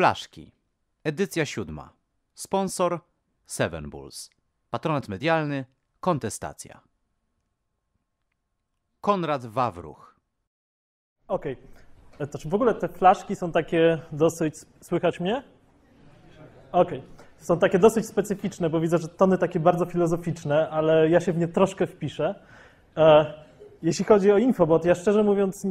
Flaszki. Edycja siódma. Sponsor Seven Bulls. Patronat medialny Kontestacja. Konrad Wawruch. Okej. Okay. To czy w ogóle te flaszki są takie dosyć. Słychać mnie? Okej. Okay. Są takie dosyć specyficzne, bo widzę, że tony takie bardzo filozoficzne, ale ja się w nie troszkę wpiszę. E, jeśli chodzi o infobot, ja szczerze mówiąc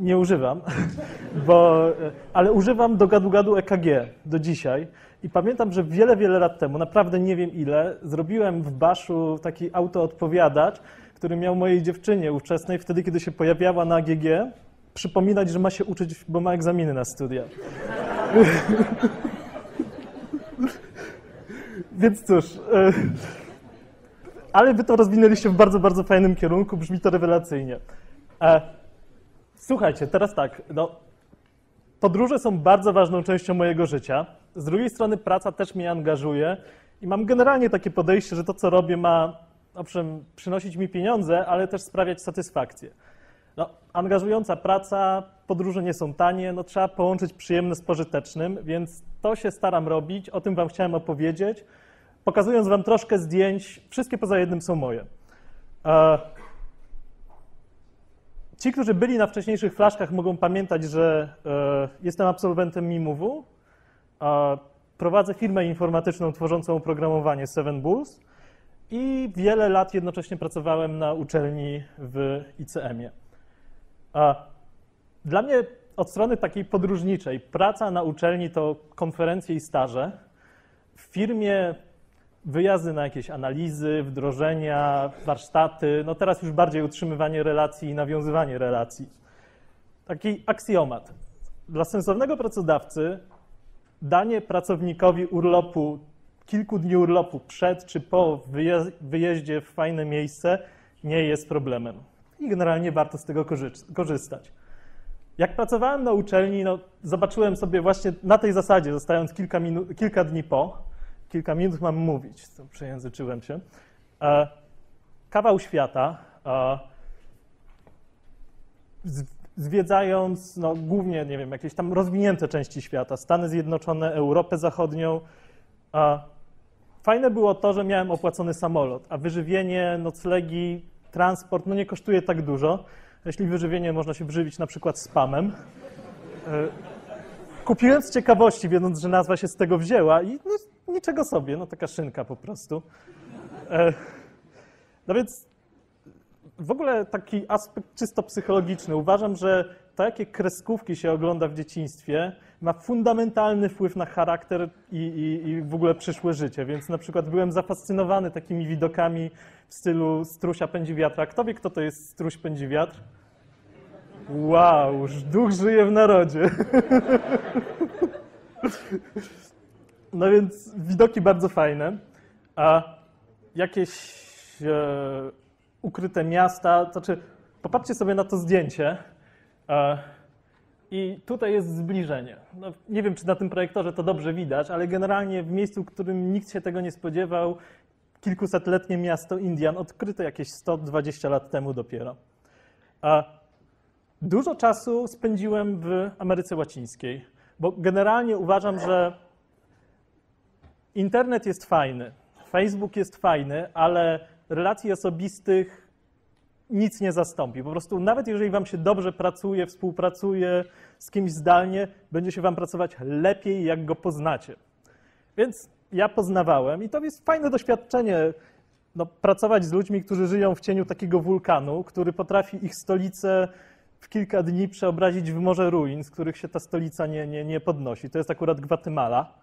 nie używam, bo, ale używam do gadu-gadu EKG do dzisiaj. I pamiętam, że wiele, wiele lat temu, naprawdę nie wiem ile, zrobiłem w Baszu taki autoodpowiadacz, który miał mojej dziewczynie ówczesnej, wtedy kiedy się pojawiała na AGG, przypominać, że ma się uczyć, bo ma egzaminy na studia. Więc cóż, e, ale wy to rozwinęliście w bardzo, bardzo fajnym kierunku, brzmi to rewelacyjnie. E, słuchajcie, teraz tak, no, podróże są bardzo ważną częścią mojego życia. Z drugiej strony praca też mnie angażuje i mam generalnie takie podejście, że to, co robię, ma owszem przynosić mi pieniądze, ale też sprawiać satysfakcję. No, angażująca praca, podróże nie są tanie, no, trzeba połączyć przyjemne z pożytecznym, więc to się staram robić, o tym Wam chciałem opowiedzieć, pokazując Wam troszkę zdjęć, wszystkie poza jednym są moje. E, ci, którzy byli na wcześniejszych flaszkach, mogą pamiętać, że e, jestem absolwentem MIMUW-u, prowadzę firmę informatyczną tworzącą oprogramowanie Seven Bulls i wiele lat jednocześnie pracowałem na uczelni w ICM-ie. Dla mnie od strony takiej podróżniczej praca na uczelni to konferencje i staże. W firmie wyjazdy na jakieś analizy, wdrożenia, warsztaty, no teraz już bardziej utrzymywanie relacji i nawiązywanie relacji. Taki aksjomat. Dla sensownego pracodawcy danie pracownikowi urlopu, kilku dni urlopu przed czy po wyjeździe w fajne miejsce nie jest problemem. I generalnie warto z tego korzystać. Jak pracowałem na uczelni, no, zobaczyłem sobie właśnie na tej zasadzie, zostając kilka, kilka dni po, kilka minut mam mówić, przejęzyczyłem się, e, kawał świata, e, zwiedzając no, głównie, nie wiem, jakieś tam rozwinięte części świata, Stany Zjednoczone, Europę Zachodnią. A fajne było to, że miałem opłacony samolot, a wyżywienie, noclegi, transport no nie kosztuje tak dużo. Jeśli wyżywienie można się wyżywić na przykład spamem. E, kupiłem z ciekawości, wiedząc, że nazwa się z tego wzięła i no, niczego sobie, no taka szynka po prostu. E, no więc w ogóle taki aspekt czysto psychologiczny. Uważam, że to, jakie kreskówki się ogląda w dzieciństwie, ma fundamentalny wpływ na charakter i, i, i, w ogóle przyszłe życie. Więc na przykład byłem zafascynowany takimi widokami w stylu strusia pędzi wiatra. Kto wie, kto to jest struś pędzi wiatr? Wow, duch żyje w narodzie. No więc widoki bardzo fajne. A jakieś e, ukryte miasta. Znaczy, popatrzcie sobie na to zdjęcie. E, I tutaj jest zbliżenie. No, nie wiem, czy na tym projektorze to dobrze widać, ale generalnie w miejscu, w którym nikt się tego nie spodziewał, kilkusetletnie miasto Indian odkryte jakieś 120 lat temu dopiero. A dużo czasu spędziłem w Ameryce Łacińskiej, bo generalnie uważam, że internet jest fajny, Facebook jest fajny, ale relacji osobistych nic nie zastąpi. Po prostu nawet jeżeli wam się dobrze pracuje, współpracuje z kimś zdalnie, będzie się wam pracować lepiej, jak go poznacie. Więc ja poznawałem i to jest fajne doświadczenie, no, pracować z ludźmi, którzy żyją w cieniu takiego wulkanu, który potrafi ich stolicę w kilka dni przeobrazić w morze ruin, z których się ta stolica nie, nie, nie podnosi. To jest akurat Gwatemala.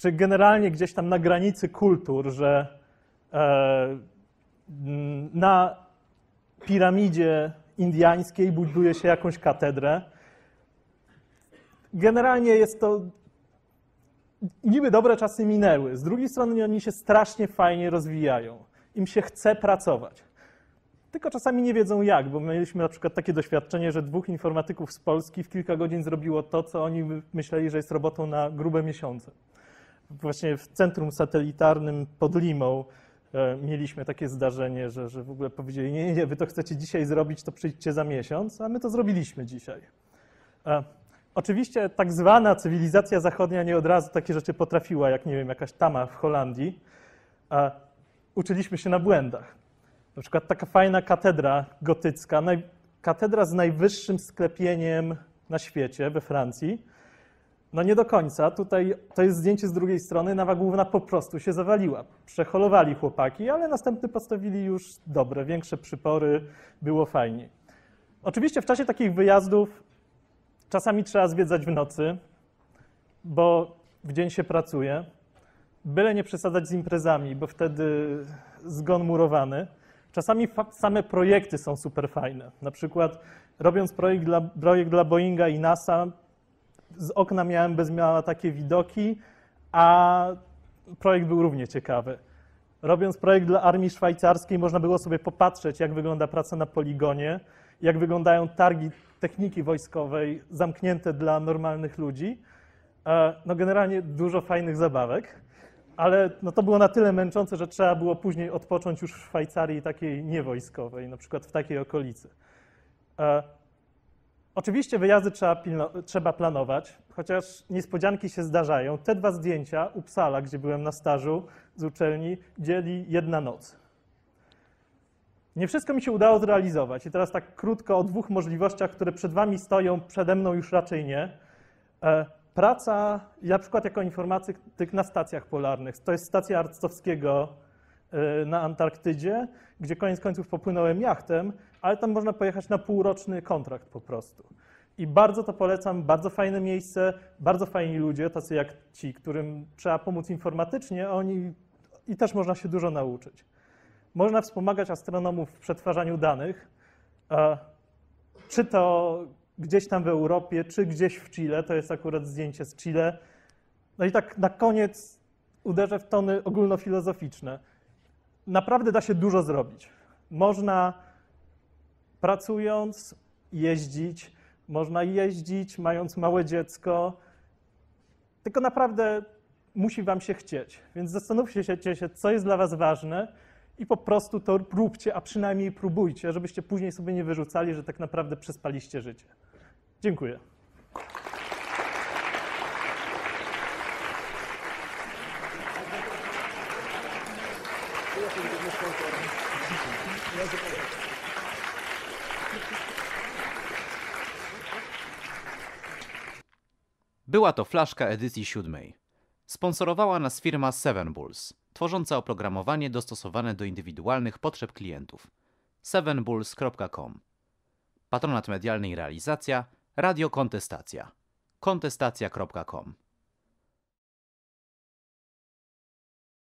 Czy generalnie gdzieś tam na granicy kultur, że E, na piramidzie indiańskiej buduje się jakąś katedrę. Generalnie jest to. Niby dobre czasy minęły. Z drugiej strony oni się strasznie fajnie rozwijają. Im się chce pracować. Tylko czasami nie wiedzą jak, bo mieliśmy na przykład takie doświadczenie, że dwóch informatyków z Polski w kilka godzin zrobiło to, co oni myśleli, że jest robotą na grube miesiące. Właśnie w centrum satelitarnym pod Limą E, mieliśmy takie zdarzenie, że, że w ogóle powiedzieli, nie, nie, wy to chcecie dzisiaj zrobić, to przyjdźcie za miesiąc, a my to zrobiliśmy dzisiaj. E, Oczywiście tak zwana cywilizacja zachodnia nie od razu takie rzeczy potrafiła, jak nie wiem, jakaś tama w Holandii. A uczyliśmy się na błędach. Na przykład taka fajna katedra gotycka, katedra z najwyższym sklepieniem na świecie we Francji. No nie do końca. Tutaj to jest zdjęcie z drugiej strony. Nawa główna po prostu się zawaliła. Przeholowali chłopaki, ale następny postawili już dobre, większe przypory, było fajnie. Oczywiście w czasie takich wyjazdów czasami trzeba zwiedzać w nocy, bo w dzień się pracuje. Byle nie przesadzać z imprezami, bo wtedy zgon murowany. Czasami same projekty są super fajne. Na przykład robiąc projekt dla, projekt dla Boeinga i NASA, z okna miałem bez miała takie widoki, a projekt był równie ciekawy. Robiąc projekt dla armii szwajcarskiej, można było sobie popatrzeć, jak wygląda praca na poligonie, jak wyglądają targi techniki wojskowej zamknięte dla normalnych ludzi. E, no generalnie dużo fajnych zabawek, ale no to było na tyle męczące, że trzeba było później odpocząć już w Szwajcarii takiej niewojskowej, na przykład w takiej okolicy. Oczywiście wyjazdy trzeba, trzeba planować, chociaż niespodzianki się zdarzają. Te dwa zdjęcia Uppsala, gdzie byłem na stażu z uczelni, dzieli jedna noc. Nie wszystko mi się udało zrealizować. I teraz tak krótko o dwóch możliwościach, które przed Wami stoją, przede mną już raczej nie. E, praca, na przykład jako informatyk na stacjach polarnych. To jest stacja Arctowskiego na Antarktydzie, gdzie koniec końców popłynąłem jachtem, ale tam można pojechać na półroczny kontrakt po prostu. I bardzo to polecam, bardzo fajne miejsce, bardzo fajni ludzie, tacy jak ci, którym trzeba pomóc informatycznie, oni i też można się dużo nauczyć. Można wspomagać astronomów w przetwarzaniu danych, czy to gdzieś tam w Europie, czy gdzieś w Chile. To jest akurat zdjęcie z Chile. No i tak na koniec uderzę w tony ogólnofilozoficzne. Naprawdę da się dużo zrobić. Można pracując jeździć, można jeździć mając małe dziecko, tylko naprawdę musi Wam się chcieć. Więc zastanówcie się, co jest dla Was ważne i po prostu to róbcie, a przynajmniej próbujcie, żebyście później sobie nie wyrzucali, że tak naprawdę przespaliście życie. Dziękuję. Była to flaszka edycji siódmej. Sponsorowała nas firma Seven Bulls tworząca oprogramowanie dostosowane do indywidualnych potrzeb klientów. sevenbulls.com Patronat medialny i realizacja Radio Kontestacja. kontestacja.com